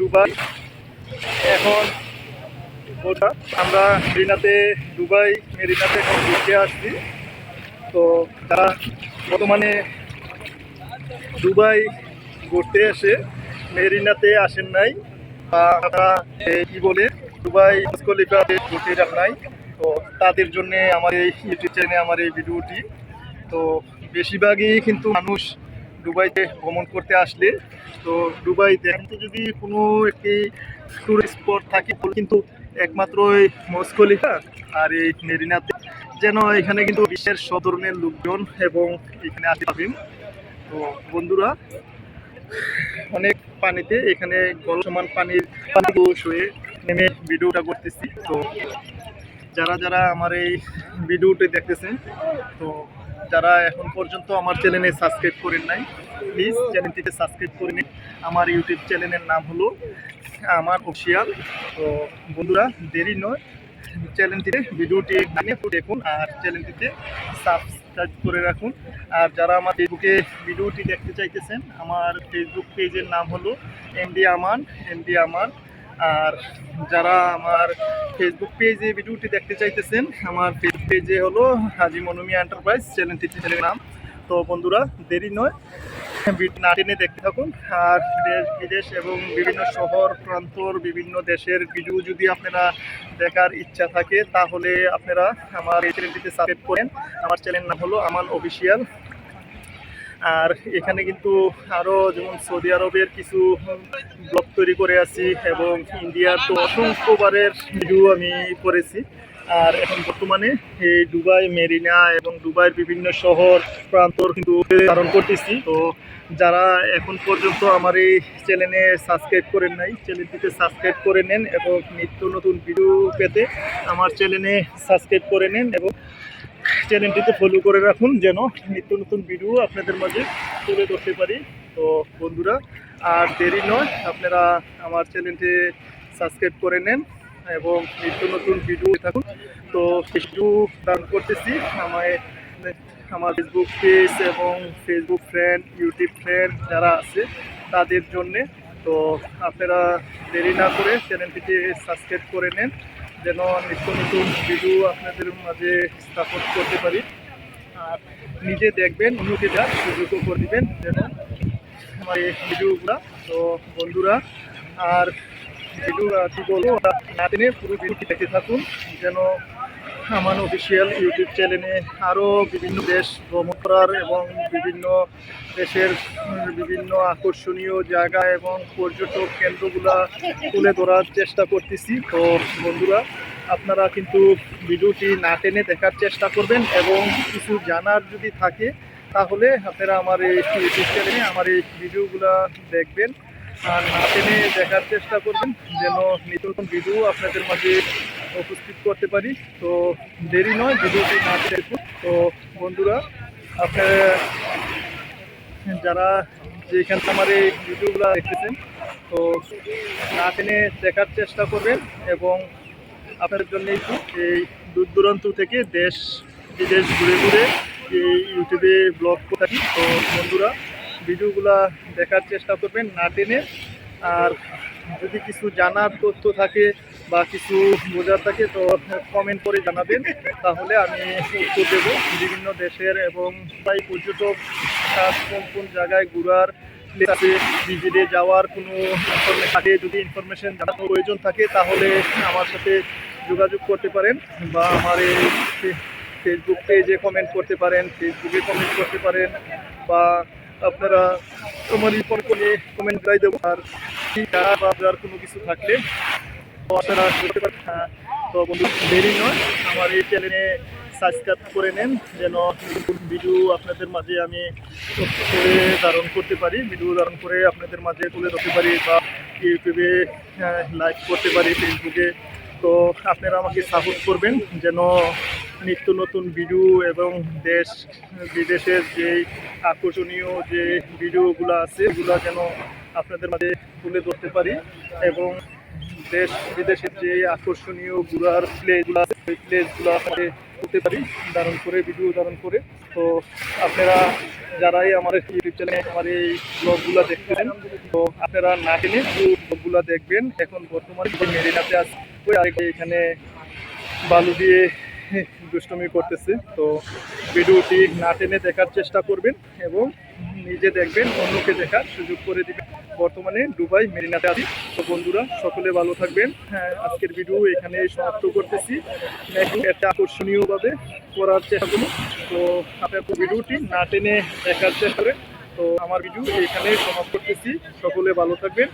Dubai. এখন ওটা আমরা মেরিনাতে দুবাই, মেরিনাতে এখন ঘুরতে আসছি। তো তারা বর্তমানে দুবাই ঘুরতে এসে মেরিনাতে আসেন নাই বা তারা কি বলে, দুবাই খলিফাতে ঘুরতে যান নাই। তো তাদের জন্য আমার এই ইউটিউব চ্যানেলে আমার এই ভিডিওটি। তো বেশিরভাগই কিন্তু মানুষ দুবাইতে ভ্রমণ করতে আসলে, তো দুবাই দেখতে যদি কোনো একটি টুরিস্ট স্পট থাকে কিন্তু একমাত্র এই মস্কলিফা আর এই মেরিনাতে, যেন এখানে কিন্তু বিশ্বের সব ধরনের লোকজন এবং এখানে আসতে পাবেন তো বন্ধুরা, অনেক পানিতে এখানে গল সমান পানির পানি শুয়ে নেমে ভিডিওটা করতেছি। তো যারা যারা আমার এই ভিডিওটি দেখতেছেন, তো যারা এখন পর্যন্ত আমার চ্যানেলে সাবস্ক্রাইব করেন নাই প্লিজ চ্যানেলটিতে সাবস্ক্রাইব করে নিন। আমার ইউটিউব চ্যানেলের নাম হলো আমার অফিসিয়াল তো বন্ধুরা, দেরি নয় চ্যানেলটিতে ভিডিওটি দেখুন আর চ্যানেলটিতে সাবস্ক্রাইব করে রাখুন। আর যারা আমার ফেসবুকে ভিডিওটি দেখতে চাইতেছেন, আমার ফেসবুক পেজের নাম হলো এমডি আমান এমডি আমান। আর যারা আমার ফেসবুক পেজে ভিডিওটি দেখতে চাইতেছেন, আমার পেজে হলো হাজি মনুমিয়া এন্টারপ্রাইজ চ্যানেলটি চ্যানেলের নাম। তো বন্ধুরা, দেরি নয়। না টেনে দেখতে থাকুন। আর দেশ, বিদেশ এবং বিভিন্ন শহর, প্রান্তর, বিভিন্ন দেশের ভিডিও যদি আপনারা দেখার ইচ্ছা থাকে, তাহলে আপনারা আমার এই চ্যানেলটিতে সাবস্ক্রাইব করেন। আমার চ্যানেল নাম হলো আমান অফিসিয়াল। আর এখানে কিন্তু আরও যেমন সৌদি আরবের কিছু ব্লগ তৈরি করে আছি এবং ইন্ডিয়ার তো অসংখ্যবারের ভিডিও আমি করেছি। আর এখন বর্তমানে এই দুবাই, মেরিনা এবং দুবাইয়ের বিভিন্ন শহর, প্রান্তর কিন্তু ধারণ করতেছি। তো যারা এখন পর্যন্ত আমার এই চ্যানেলে সাবস্ক্রাইব করেন নাই চ্যানেলটিতে সাবস্ক্রাইব করে নেন এবং নিত্য নতুন ভিডিও পেতে আমার চ্যানেলে সাবস্ক্রাইব করে নেন এবং চ্যানেলটিতে ফলো করে রাখুন যেন নিত্য নতুন ভিডিও আপনাদের মাঝে তুলে ধরতে পারি। তো বন্ধুরা, আর দেরি নয়, আপনারা আমার চ্যানেলটি সাবস্ক্রাইব করে নেন। এবং নিত্য নতুন ভিডিও থাকুন। তো ভিডিও দান করতেছি। আমায়, আমার ফেসবুক পেজ এবং ফেসবুক ফ্রেন্ড ইউটিউব ফ্রেন্ড যারা আছে, তাদের জন্যে। তো আপনারা দেরি না করে চ্যানেলটিতে সাবস্ক্রাইব করে নেন, যেন নিত্য নতুন ভিডিও আপনাদের মাঝে স্থাপন করতে পারি। আর নিজে দেখবেন অন্যকে যা সুযোগও করে দিবেন, যেন আমার এই ভিডিওগুলো। তো বন্ধুরা, আর কী বলব না টেনে পুরো ভিডিওটি দেখে থাকুন। যেন আমার অফিসিয়াল ইউটিউব চ্যানেলে আরও বিভিন্ন দেশ ভ্রমণ করার এবং বিভিন্ন দেশের বিভিন্ন আকর্ষণীয় জায়গা এবং পর্যটক কেন্দ্রগুলা তুলে ধরার চেষ্টা করতেছি। তো বন্ধুরা, আপনারা কিন্তু ভিডিওটি না টেনে দেখার চেষ্টা করবেন এবং কিছু জানার যদি থাকে, তাহলে আপনারা আমার এই ইউটিউব চ্যানেলে আমার এই ভিডিওগুলা দেখবেন। আর না টেনে দেখার চেষ্টা করবেন, যেন নিত্য নতুন ভিডিও আপনাদের মাঝে উপস্থিত করতে পারি। তো দেরি নয় ভিডিওটি না দেখুন। তো বন্ধুরা, আপনারা যারা যেখানে আমার এই ভিডিওগুলো দেখতেছেন, তো না টেনে দেখার চেষ্টা করবেন এবং আপনাদের জন্য এই দূর দূরান্ত থেকে দেশ বিদেশ ঘুরে ঘুরে এই ইউটিউবে ব্লগ করে থাকি। তো বন্ধুরা ভিডিওগুলা দেখার চেষ্টা করবেন না টেনে। আর যদি কিছু জানার তথ্য থাকে বা কিছু বোঝার থাকে, তো কমেন্ট করে জানাবেন। তাহলে আমি উত্তর দেব। বিভিন্ন দেশের এবং প্রায় পর্যটক কোন কোন জায়গায় ঘুরার ভিজিটে যাওয়ার কোনো থাকে, যদি ইনফরমেশন জানানোর প্রয়োজন থাকে, তাহলে আমার সাথে যোগাযোগ করতে পারেন বা আমার এই ফেসবুক পেজে কমেন্ট করতে পারেন ফেসবুকে কমেন্ট করতে পারেন বা আপনারা আমার রিপোর্ট করে কমেন্ট গাই দেবো। আর আপনার কোনো কিছু থাকলে হ্যাঁ, তো বন্ধু দেরি নয়। আমার এই চ্যানেলে সাবস্ক্রাইব করে নেন যেন ভিডিও আপনাদের মাঝে আমি করে ধারণ করতে পারি ভিডিও ধারণ করে আপনাদের মাঝে তুলে ধরতে পারি বা ইউটিউবে লাইভ করতে পারি ফেসবুকে তো আপনারা আমাকে সাপোর্ট করবেন যেন নিত্য নতুন ভিডিও এবং দেশ, বিদেশের যে আকর্ষণীয় যে ভিডিওগুলো আছে, এগুলো যেন আপনাদের মাঝে তুলে ধরতে পারি এবং দেশ, বিদেশের যে আকর্ষণীয় ঘোরার প্লেসগুলো আছে, ওই প্লেসগুলো আপনাদের করতে পারি, ধারণ করে ভিডিও ধারণ করে। তো আপনারা যারাই আমার ইউটিউব চ্যানেলে আমার এই ব্লগগুলো দেখতেছেন, তো আপনারা না টেনে ব্লগগুলো দেখবেন। এখন বর্তমানে মেরিনাতে আছে ওই আরেক এখানে বালু দিয়ে দুষ্টমি করতেছে। তো ভিডিওটি না টেনে দেখার চেষ্টা করবেন এবং নিজে দেখবেন, অন্যকে দেখার সুযোগ করে দিবেন। বর্তমানে দুবাই, মেরিনাতে আছি। তো বন্ধুরা, সকলে ভালো থাকবেন। হ্যাঁ আজকের ভিডিও এখানে সমাপ্ত করতেছি। একটা আকর্ষণীয়ভাবে করার চেষ্টা করুন তো আপনার ভিডিওটি না টেনে দেখার চেষ্টা করেন। তো আমার ভিডিও এখানে সমাপ্ত করতেছি। সকলে ভালো থাকবেন।